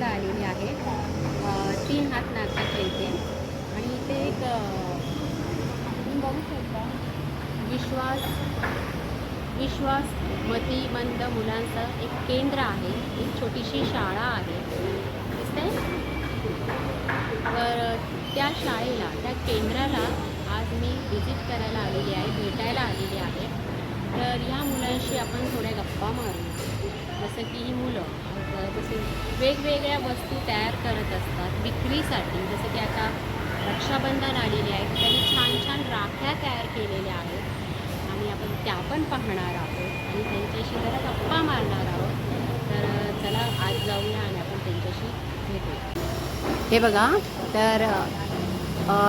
पॅलेसला आलेली आहे. तीन हात नाकाच्या इथे. आणि इथे एक तुम्ही बघू शकता. विश्वास विश्वास मतीबंद मुलांचं एक केंद्र आहे. एक छोटीशी शाळा आहे. दिसते तर त्या शाळेला त्या केंद्राला आज मी व्हिजिट करायला आलेली आहे भेटायला आलेली आहे. तर ह्या मुलांशी आपण थोड्या गप्पा मारू. जसं की ही मुलं जसे वेगवेगळ्या वस्तू तयार करत असतात विक्रीसाठी. जसं की आता रक्षाबंधन आलेले आहे त्यांनी छान छान राख्या तयार केलेल्या आहेत. आणि आपण त्या पण पाहणार आहोत आणि त्यांच्याशी जरा गप्पा मारणार आहोत. तर चला आज जाऊया आणि आपण त्यांच्याशी भेटू हे बघा तर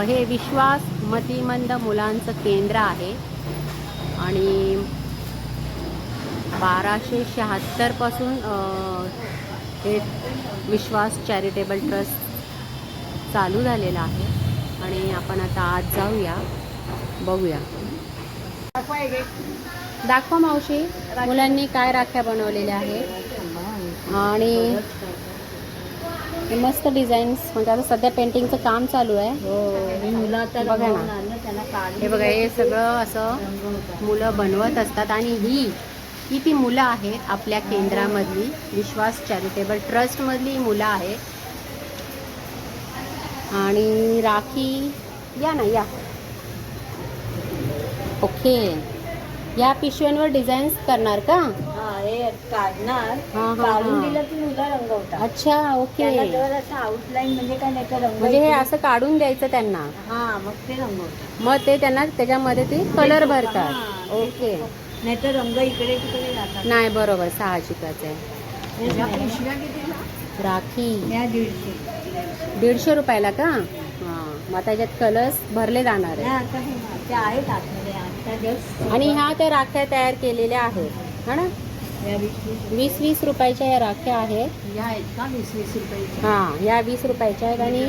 हे विश्वास मतिमंद मुलांचं केंद्र आहे. आणि बाराशे शहात्तरपासून हे विश्वास चॅरिटेबल ट्रस्ट चालू झालेलं आहे. आणि आपण आता आज जाऊया बघूया. दाखवा मावशी मुलांनी काय राख्या बनवलेल्या आहेत. आणि हे मस्त डिझाईन्स म्हणजे आता सध्या पेंटिंगचं काम चालू आहे. बघा ना. हे बघा हे सगळं असं मुलं बनवत असतात. आणि ही ही ती मुलं आहेत आपल्या केंद्रामधली विश्वास चॅरिटेबल ट्रस्टमधली मुलं आहेत. आणि राखी या ना या. ओके. या पिशव्यांवर डिझाईन्स करणार का? काढणार. काढून. दिलं की मुलं रंगवतात अच्छा ओके. आउटलाईन म्हणजे काय नाही तर रंग म्हणजे हे असं काढून द्यायचं त्यांना. हा मग ते रंगवतात. मग ते त्यांना त्याच्यामध्ये ते कलर भरतात. ओके. नाही तर रंग इकडे तिकडे जातात. नाही बरोबर साहजिकच आहे. राखी या दीडशे. दीडशे रुपयाला का? हां मग आता याच्यात कलर्स भरले जाणार नाही, आहे आता हे ना, ते आहेत आतमध्ये आता जस्ट आणि ह्या त्या राख्या तयार केलेल्या आहेत हा ना? या वीस वीस रुपयाच्या या राख्या आहेत. हां या वीस रुपयाच्या आहेत आणि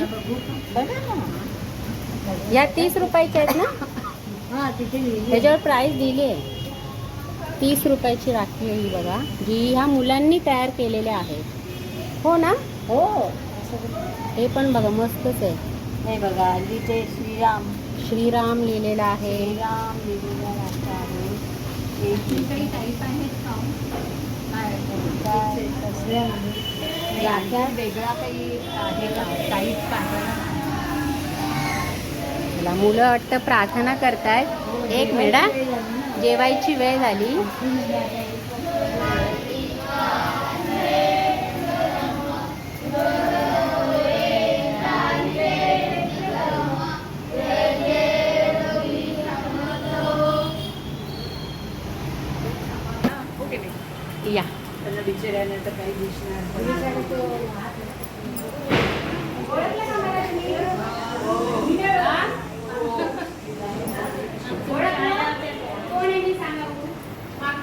बघा ना? या तीस रुपयाच्या आहेत ना? हा ह्याच्यावर प्राईस दिली आहे. तीस रुपयाची राखी आहे ही बघा. जी ह्या मुलांनी तयार केलेल्या आहेत. हो ना? हो. हे पण बघा मस्तच आहे. नाही बघा तिथे श्रीराम. श्रीराम लिहिलेलं आहे. श्रीराम लिहिलेला रास्ता आहे. एक काय कसल्या राख्या वेगळा काही आहे का? टाईप पॅटर्न मला मुलं वाटतं प्रार्थना करतायत. एक मिनिट हा. जेवायची वेळ झाली. या.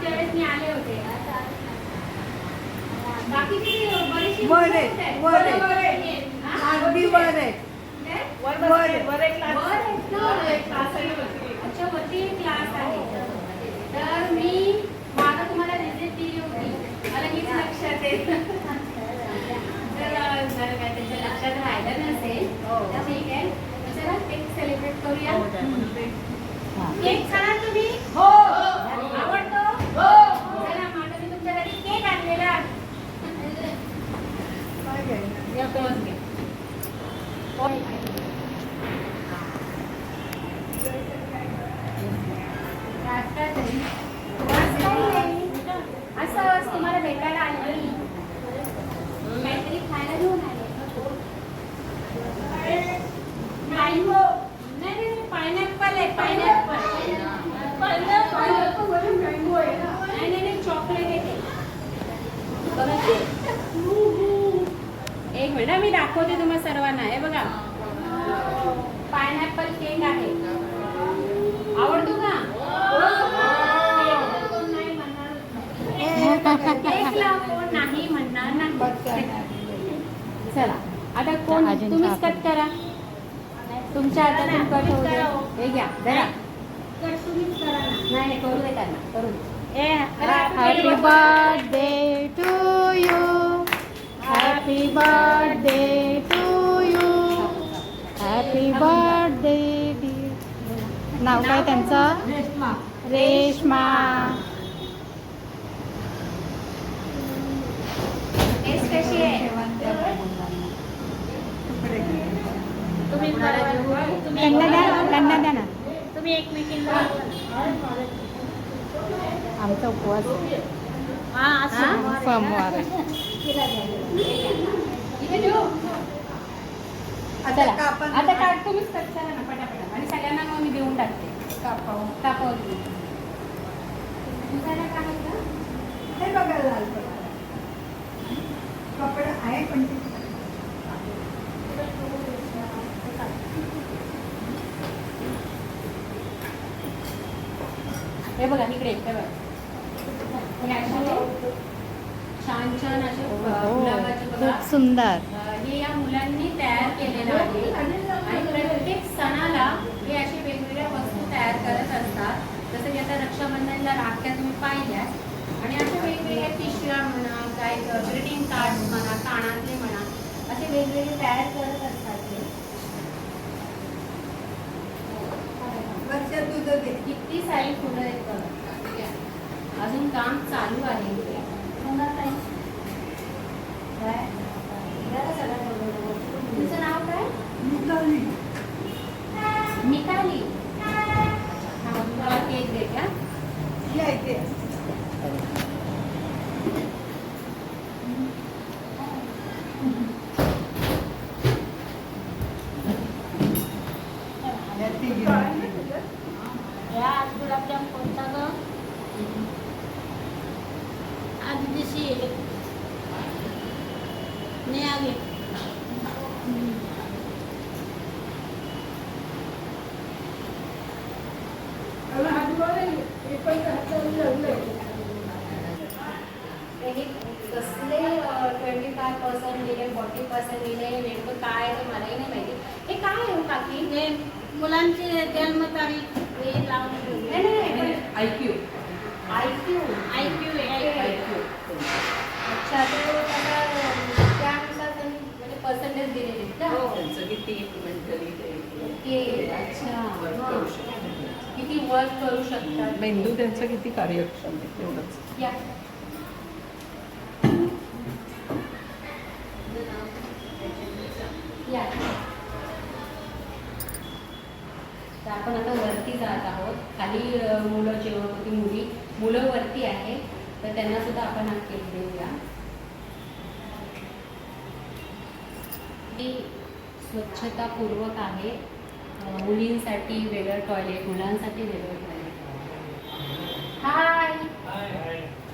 त्याला बिचाऱ्याने तर काही दिसणार बरे बरे अगदी बरे अच्छा वरती क्लास आहे. तर मी मागं तुम्हाला विजिट दिली होती. मला हीच लक्षात आहे. तर काय त्याच्या लक्षात राहिलं नसेल तर ठीक आहे. चला केक सेलिब्रेट करूया. केक खाणार तुम्ही? हो आवडतो हो चला मग आता मी तुमच्यासाठी केक आणलेला आहे. या, close घे. असं तुम्हाला भेटायला आली काहीतरी खायला घेऊन आले नाही हो नाही नाही पायनॅपल आहे पायनॅपल नाही नाही नाही चॉकलेट आहे ते. बघा ते. एक मिनिट हा, मी दाखवते तुम्हाला सर्वांना हे बघा पायनॅपल केक आहे. आवडतो का? कोण नाही म्हणणार केकला कोण नाही म्हणणार नाही चला आता कोण तुम्हीच. कट करा. तुमच्या हातातून कट होऊ द्या हे. घ्या धरा. कट तुम्हीच करा ना. नाही नाही, करू दे त्यांना करू दे. ए Happy birthday. to you. Happy happy birthday to you happy birthday नाव काय त्यांचं? रेश्मा. तुम्ही तुम्ही त्यांना द्या त्यांना द्या ना. तुम्ही एकमेकींना आमचा उपवास? सोमवार. आता आता काढ तुम्हीच करा ना पटापट आणि सगळ्यांना मग मी देऊन टाकते. कापाव. दुसऱ्याला काय का? हे बघा लाल कपडा. कपडा आहे पण ते हे बघा इकडे हे बघा. हे असे छान छान असे गुलाबाचे बघा. खूप सुंदर. हे या मुलांनी तयार केलेलं आहे आणि प्रत्येक सणाला हे असे वेगवेगळ्या वस्तू तयार करत असतात जसं की आता रक्षाबंधनला राख्या तुम्ही पाहिल्या आणि अशा वेगवेगळ्या पिशव्या म्हणा काय ग्रीटिंग कार्ड म्हणा कानातले म्हणा असे वेगवेगळे तयार करत असतात ते किती सारी फुलं आहेत. अजून काम चालू आहे इथे. काय? IQ IQ IQ अच्छा तर त्यानुसार त्यांनी म्हणजे पर्सेंटेज दिलेले आहेत का त्यांचं किती मेंटली ओके अच्छा. हां. किती वर्क करू शकतात? मेंदू त्यांचा किती कार्यक्षम आहे तेवढंच. या. आपण आता वरती जात आहोत. खाली मुलं जेवत होती मुली. मुलं वरती आहे. तर त्यांना सुद्धा आपण हा केक देऊया. स्वच्छतापूर्वक आहे. मुलींसाठी वेगळं टॉयलेट मुलांसाठी वेगळं टॉयलेट हाय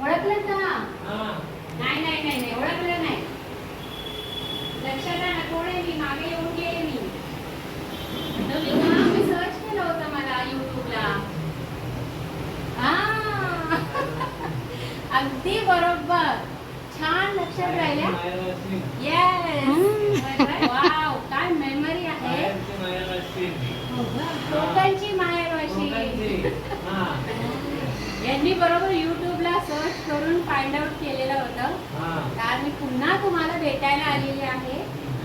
ओळखलं का? नाही नाही नाही नाही ओळखलं नाही. लक्षात आहे ना कोण आहे मी मागे येऊन गेले मी. होतं मला युट्यूबला. हा. अगदी बरोबर. छान लक्षात राहिल्या. येस वाव काय मेमरी आहे. कोकणची माहेर अशी यांनी बरोबर युट्यूबला सर्च करून फाइंड आउट केलेलं होतं. तर मी पुन्हा तुम्हाला भेटायला आलेली आहे.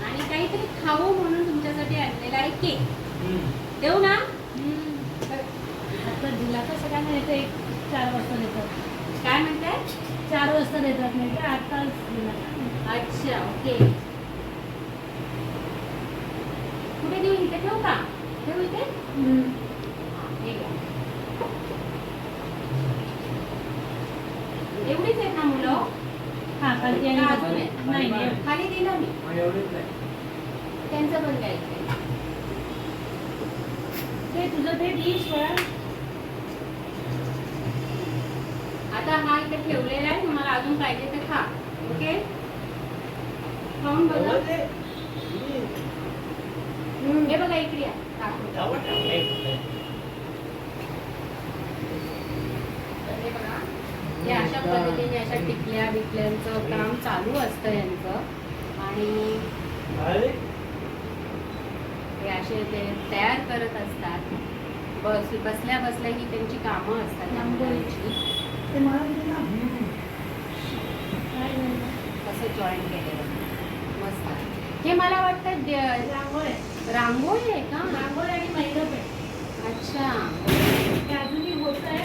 आणि काहीतरी खाऊ म्हणून तुमच्यासाठी आणलेला आहे केक देऊ ना? आता दिला सगळ्यांना येतं एक चार वाजता देतात. काय म्हणताय? चार वाजता देतात नाही तर आत्ताच दिला. अच्छा ओके. कुठे देऊ? इथे ठेवू का? ठेवू इथे. एवढीच आहेत ना मुलं? हा का अजून? नाही नाही. खाली दिलं मी. त्यांचं पण द्यायचं तुझं ते डिश आता हा इथे ठेवलेला आहे तुम्हाला अजून पाहिजे तर खा. ओके खाऊन बघा. हे बघा इकडे हे. अशा पद्धतीने अशा टिकल्या बिकल्यांचं काम चालू असतं यांचं. आणि हे असे ते तयार करत असतात. बस बसल्या बसल्या ही त्यांची कामं असतात. ना कसं जॉईन केलेलं. हे मला वाटतं रांगोळी रांगोळी आहे का? रांगोळी आणि मैरप आहे. अच्छा. अजूनही होत आहे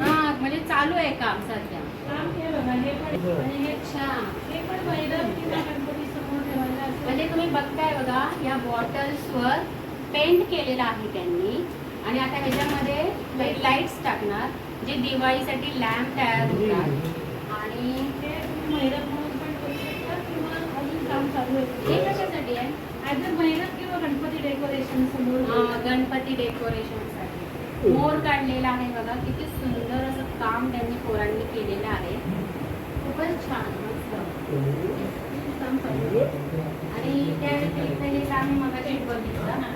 हा म्हणजे चालू आहे काम सध्या. काम हे बघा हे पण हे अच्छा हे पण मैरप किंवा गणपती समोर ठेवायला असं म्हणजे तुम्ही बघताय बघा या बॉटल्सवर पेंट केलेलं आहे त्यांनी. आणि आता ह्याच्यामध्ये लाईट्स टाकणार जे दिवाळीसाठी लॅम्प तयार होतात. आणि ते मैरप म्हणून पण करू शकता किंवा अजून काम चालू आहे. हे कशासाठी आहे? ॲज अ मैरप किंवा गणपती डेकोरेशन समोर? हा, गणपती डेकोरेशनसाठी मोर काढलेला आहे बघा किती सुंदर असं काम त्यांनी पोरांनी केलेलं आहे. खूपच छान मस्त. काम चालू आहे. आणि त्या व्यतिरिक्त हे काम बघितलं हा,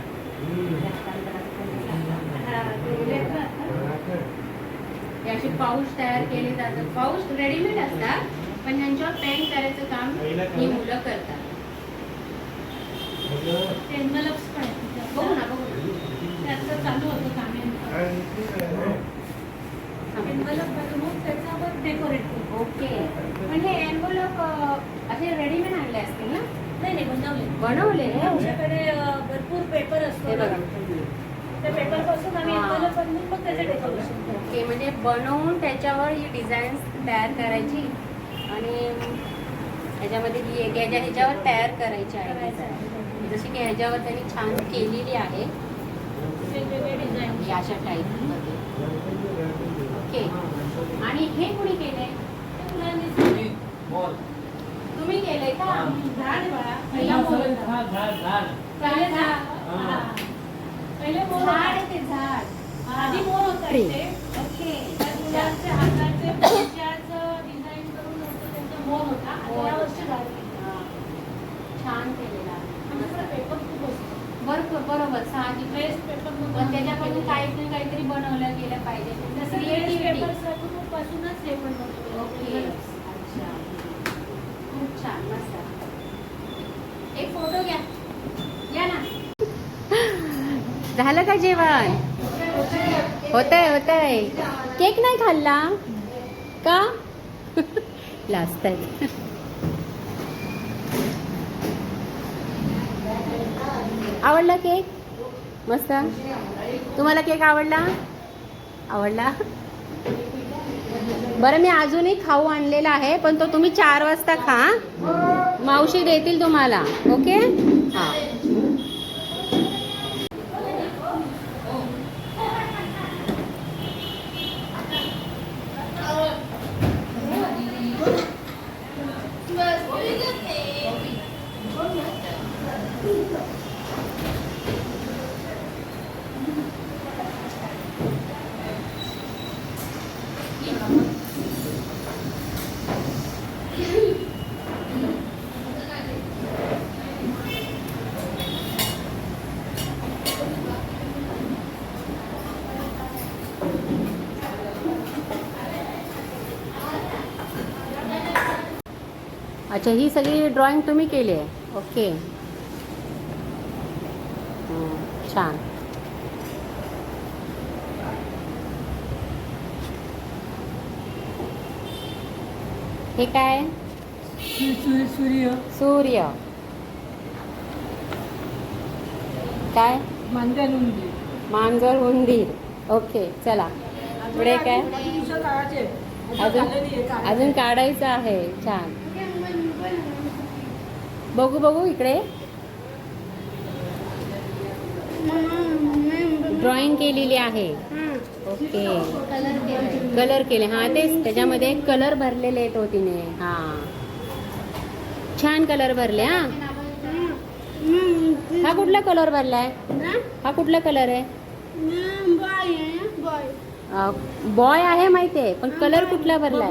ते असे पाऊस तयार केले जातात पाऊस रेडीमेड असतात पण त्यांच्यावर पेंट करायचं काम ही मुलं करतात. ते envelopes पण. बघू ना बघू ना. ते आता चालू होतं काम envelope बनवून त्याच्यावर डेकोरेट करू. ओके पण हे एनवलप असे रेडीमेड आणले असतील ना? नाही नाही बनवले. बनवले? आमच्याकडे भरपूर पेपर असतो हे. बघा. त्या पेपरपासून आम्ही envelope बनवून मग त्याचे डेकोरेशन करतो ओके म्हणजे बनवून त्याच्यावर ही डिझाईन तयार करायची आणि ह्याच्यामध्ये ही एक ह्याच्या ह्याच्यावर तयार करायची आहे. आहे. जशी की ह्याच्यावर त्यांनी छान केलेली आहे. वेगवेगळे डिझाईन ही अशा टाईपमध्ये ओके. आणि हे कुणी केलंय? तुम्ही केलंय का? झाड बाळा पहिला. पहिले झाड. हा. पहिले मोर झाड ते झाड. आधी मोर होता. इथे. ओके. मुलांच्या हाताचे पंजाचं डिझाईन करून होतं त्यांचा मोर होता. मोर. आता यावर्षी झाड केलं. हा. छान केलेला. आमच्याकडे पेपर खूप असतो. बरोबर बरोबर. साहजिक वेस्ट पेपर पण त्याच्याकडून काही ना काहीतरी बनवलं गेलं पाहिजे. जसं क्रिएटिव्हिटी पेपर पासूनच हे पण बनवतो ओके अच्छा खूप छान मस्त एक फोटो घ्या. या ना. झालं का जेवण? होतंय होतंय. केक नाही खाल्ला? का? लास्ट आहे आवडला केक? मस्त. तुम्हाला केक आवडला? आवडला. बरं मी अजूनही खाऊ आणलेला आहे पण तो तुम्ही चार वाजता खा मावशी देतील तुम्हाला ओके? हां. अच्छा ही सगळी ड्रॉइंग तुम्ही केली आहे. ओके छान. हे काय? सूर्य. सूर्य काय? मांजर मांजर उंदीर ओके चला पुढे काय? अजून अजून काढायचं आहे. छान. बघू बघू इकडे. ड्रॉइंग केलेली आहे. ओके कलर केले. हां तेच त्याच्यामध्ये कलर भरलेले आहेत हो तिने. हां. छान कलर भरले हां. हा कुठला कलर भरलाय? हा कुठला कलर आहे? बॉय आहे माहिती आहे पण कलर कुठला भरलाय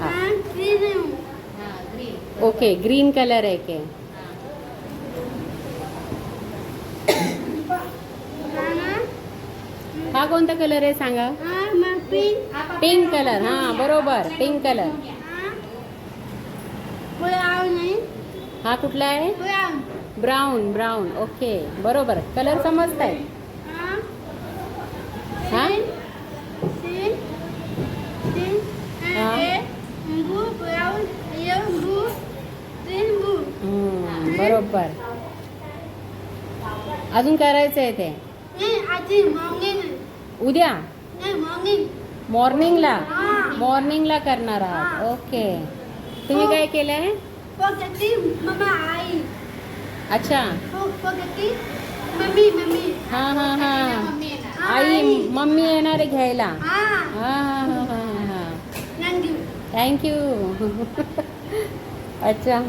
हा. ओके ग्रीन कलर आहे के? हा कोणता कलर आहे सांगा? पिंक कलर हा बरोबर पिंक कलर हा. कुठला आहे? ब्राऊन ब्राऊन ओके बरोबर. कलर समजताय. हा. बरोबर अजून करायचं आहे ते? नाही आधी मॉर्निंग उद्या? मॉर्निंगला हा. मॉर्निंगला करणार आहात. ओके तुम्ही काय केलंय? पगती मम्मा आई. अच्छा. हो पगती मम्मी मम्मी. हा हा हा. आई मम्मी येणार आहे घ्यायला. हा. हा हा हा हा हा. थँक्यू अच्छा.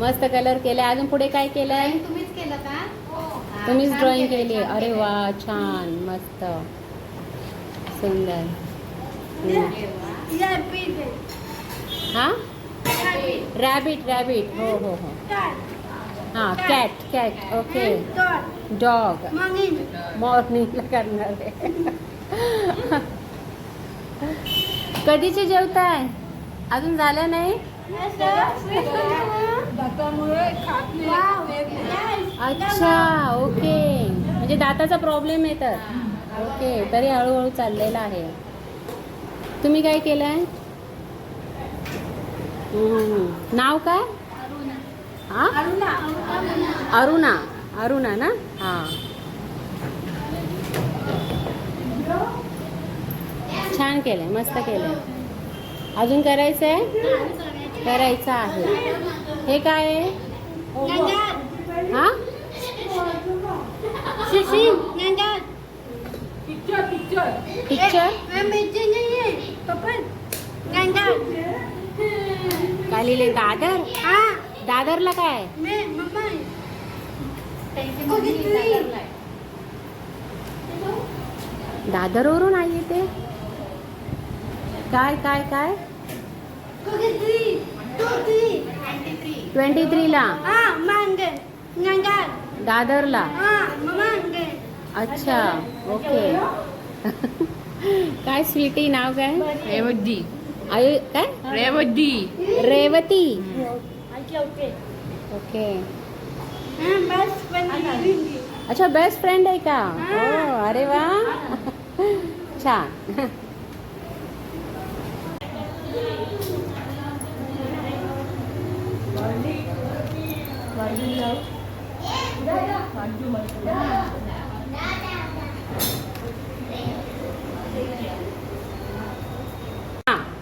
मस्त कलर केले अजून पुढे काय केलंय? तुम्हीच केलं का? तुम्हीच ड्रॉइंग केली. अरे वा छान मस्त. सुंदर. हा? रॅबिट रॅबिट हो हो हो. हां cat cat okay dog morning मॉर्निंगला करणार आहे. कधीचे जेवताय? अजून झालं नाही? अच्छा ओके. म्हणजे दाताचा प्रॉब्लेम आहे तर. ओके तरी हळूहळू चाललेला आहे. तुम्ही काय केलं आहे नाव काय? हां? अरुणा. अरुणा ना? हां. छान केलंय मस्त केलंय. अजून करायचं आहे करायचं आहे. हे काय? आहे हा पिक्चर काय लिहिले? दादर? हा. दादरला काय? मी मम्मा. दादरवरून आई येते? काय काय काय? ट्वेंटी थ्रीला हा दादरला हा मांगे अच्छा ओके काय स्वीटी नाव काय रेवती आई काय रेवती रेवती ओके अच्छा बेस्ट फ्रेंड आहे का हो अरे वा छान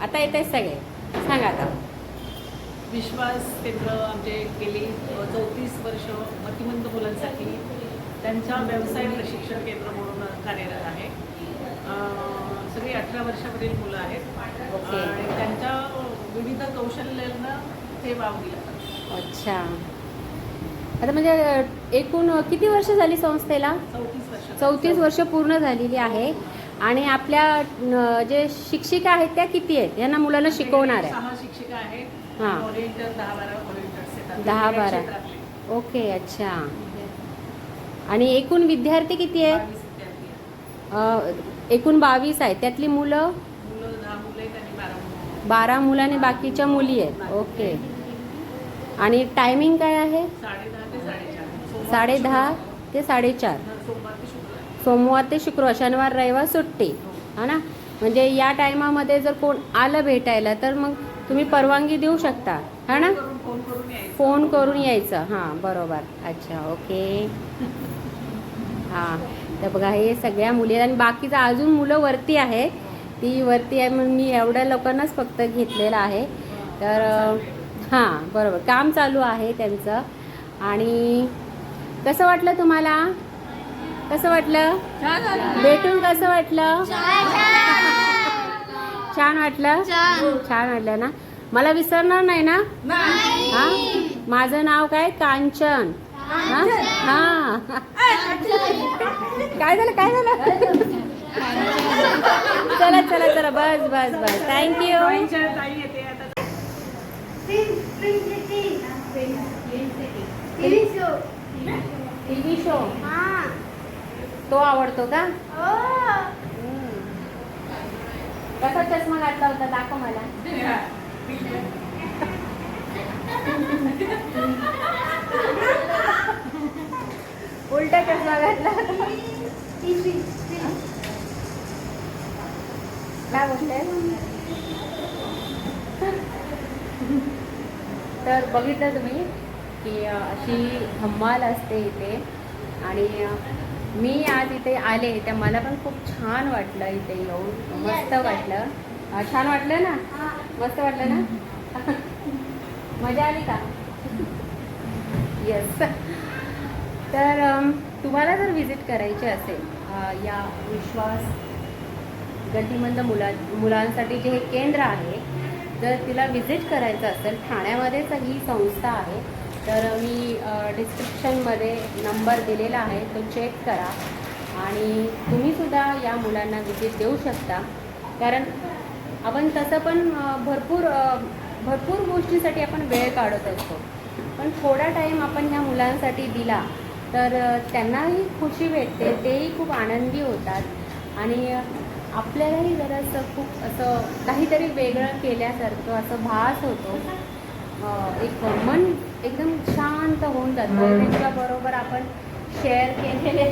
आता येत आहेत सगळे. सांगा आता. विश्वास केंद्र आमचे गेली चौतीस वर्ष मतिमंद मुलांसाठी त्यांच्या व्यवसाय प्रशिक्षण केंद्र म्हणून कार्यरत आहे. सगळी अठरा वर्षावरील मुलं आहेत. आणि त्यांच्या विविध कौशल्यांना ते वाव दिला. अच्छा. आता म्हणजे एकूण किती वर्ष झाली संस्थेला? चौतीस वर्ष. पूर्ण झालेली आहे. आणि आपल्या जे शिक्षिका आहेत त्या किती आहेत? यांना मुलांना शिकवणार आहे. हां. दहा बारा. ओके अच्छा. आणि एकूण विद्यार्थी किती आहेत? एकूण बावीस आहेत. त्यातली मुलं? बारा मुलं बारा मुलं आणि बाकीच्या मुली आहेत. ओके. आणि टायमिंग काय आहे? साडे दहा ते साडेचार. सोमवार ते शुक्रवार. शनिवार रविवार सुट्टी. हा ना? म्हणजे या टायमामध्ये जर कोण आलं भेटायला तर मग तुम्ही परवानगी देऊ शकता. हा ना? फोन करून यायचं. हां बरोबर. अच्छा ओके. हां. तर बघा हे सगळ्या मुली आहेत. आणि बाकीचं अजून मुलं वरती आहे ती वरती आहे म्हणून मी एवढ्या लोकांनाच फक्त घेतलेलं आहे. तर हां बरोबर. काम चालू आहे त्यांचं. आणि कसं वाटलं तुम्हाला? कसं वाटलं? भेटून कसं वाटलं? छान वाटलं? छान वाटलं ना? मला विसरणार नाही ना? हा? माझं नाव काय? कांचन. हा? काय झालं? काय झालं? चला चला चला. बस बस बस. थँक्यू ड्रॉइंगच्या ताई येते आता टी व्ही शो तो आवडतो का? कसा चष्मा घातला होता दाखव मला. उलटा चष्मा घातला. काय बोलते तर बघितलं तुम्ही की अशी धम्माल असते इथे. आणि मी आज इथे आले तर मला पण खूप छान वाटलं इथे येऊन. मस्त वाटलं. छान वाटलं ना? मस्त वाटलं ना? मजा आली का? येस तर तुम्हाला जर व्हिजिट करायची असेल या विश्वास गतिमंद मुला मुलांसाठी जे हे केंद्र आहे जर तिला व्हिजिट करायचं असेल ठाण्यामध्येच ही संस्था आहे तर मी डिस्क्रिप्शनमध्ये नंबर दिलेला आहे तो चेक करा. आणि तुम्हीसुद्धा या मुलांना व्हिजिट देऊ शकता. कारण आपण तसं पण भरपूर भरपूर गोष्टीसाठी आपण वेळ काढत असतो. पण थोडा टाईम आपण ह्या मुलांसाठी दिला तर त्यांनाही खुशी भेटते तेही खूप आनंदी होतात. आणि आपल्यालाही जरासं खूप असं काहीतरी वेगळं केल्यासारखं असं भास होतो. एक मन एकदम शांत होऊन जातं. त्यांच्याबरोबर आपण शेअर केलेले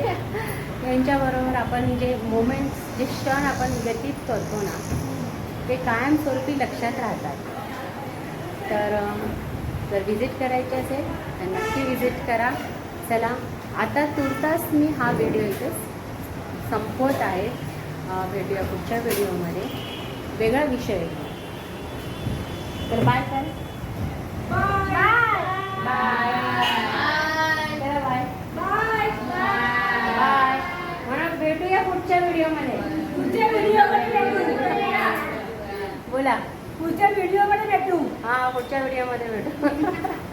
यांच्याबरोबर आपण जे मोमेंट्स जे क्षण आपण व्यतीत करतो ना ते कायमस्वरूपी लक्षात राहतात. तर जर व्हिजिट करायची असेल तर नक्की व्हिजिट करा. चला आता तुर्तास मी हा व्हिडिओ इथे संपवत आहे. भेटूया पुढच्या व्हिडिओमध्ये. वेगळा विषय आहे. तर bye bye bye bye bye म्हणून भेटूया पुढच्या व्हिडिओमध्ये पुढच्या व्हिडिओमध्ये भेटू बोला पुढच्या व्हिडिओमध्ये भेटू. हा पुढच्या व्हिडिओमध्ये भेटू.